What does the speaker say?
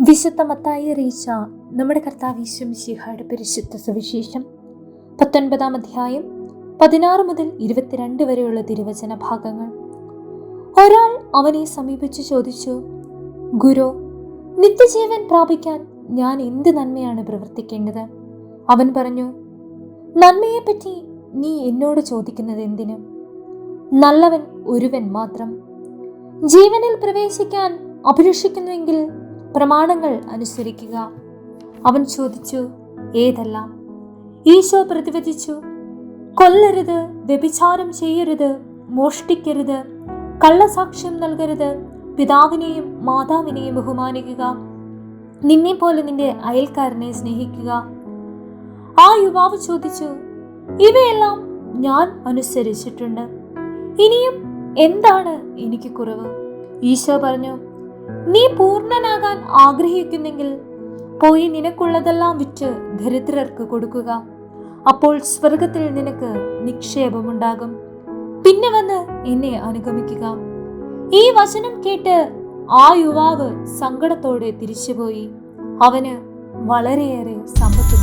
വിശുദ്ധ മത്തായി അറിയിച്ച നമ്മുടെ കർത്താവീശ്വം ഈശ്വമിശിഹായുടെ പരിശുദ്ധ സുവിശേഷം പത്തൊൻപതാം അധ്യായം പതിനാറ് മുതൽ ഇരുപത്തിരണ്ട് വരെയുള്ള തിരുവചന ഭാഗങ്ങൾ. ഒരാൾ അവനെ സമീപിച്ച് ചോദിച്ചു ഗുരു നിത്യജീവൻ പ്രാപിക്കാൻ ഞാൻ എന്ത് നന്മയാണ് പ്രവർത്തിക്കേണ്ടത്? അവൻ പറഞ്ഞു നന്മയെപ്പറ്റി നീ എന്നോട് ചോദിക്കുന്നത് എന്തിന്? നല്ലവൻ ഒരുവൻ മാത്രം. ജീവനിൽ പ്രവേശിക്കാൻ അഭിലഷിക്കുന്നുവെങ്കിൽ പ്രമാണങ്ങൾ അനുസരിക്കുക. അവൻ ചോദിച്ചു ഏതെല്ലാം? ഈശോ പ്രതിവചിച്ചു കൊല്ലരുത് വ്യഭിചാരം ചെയ്യരുത് മോഷ്ടിക്കരുത് കള്ളസാക്ഷ്യം നൽകരുത് പിതാവിനെയും മാതാവിനെയും ബഹുമാനിക്കുക നിന്നെ പോലെ നിന്റെ അയൽക്കാരനെ സ്നേഹിക്കുക. ആ യുവാവ് ചോദിച്ചു ഇവയെല്ലാം ഞാൻ അനുസരിച്ചിട്ടുണ്ട്. ഇനിയും എന്താണ് എനിക്ക് കുറവ്? ഈശോ പറഞ്ഞു നീ പൂർണനാകാൻ ആഗ്രഹിക്കുന്നെങ്കിൽ പോയി നിനക്കുള്ളതെല്ലാം വിറ്റ് ദരിദ്രർക്ക് കൊടുക്കുക. അപ്പോൾ സ്വർഗത്തിൽ നിനക്ക് നിക്ഷേപമുണ്ടാകും. പിന്നെ വന്ന് എന്നെ അനുഗമിക്കുക. ഈ വചനം കേട്ട് ആ യുവാവ് സങ്കടത്തോടെ തിരിച്ചുപോയി. അവന് വളരെയേറെ സമ്പത്ത്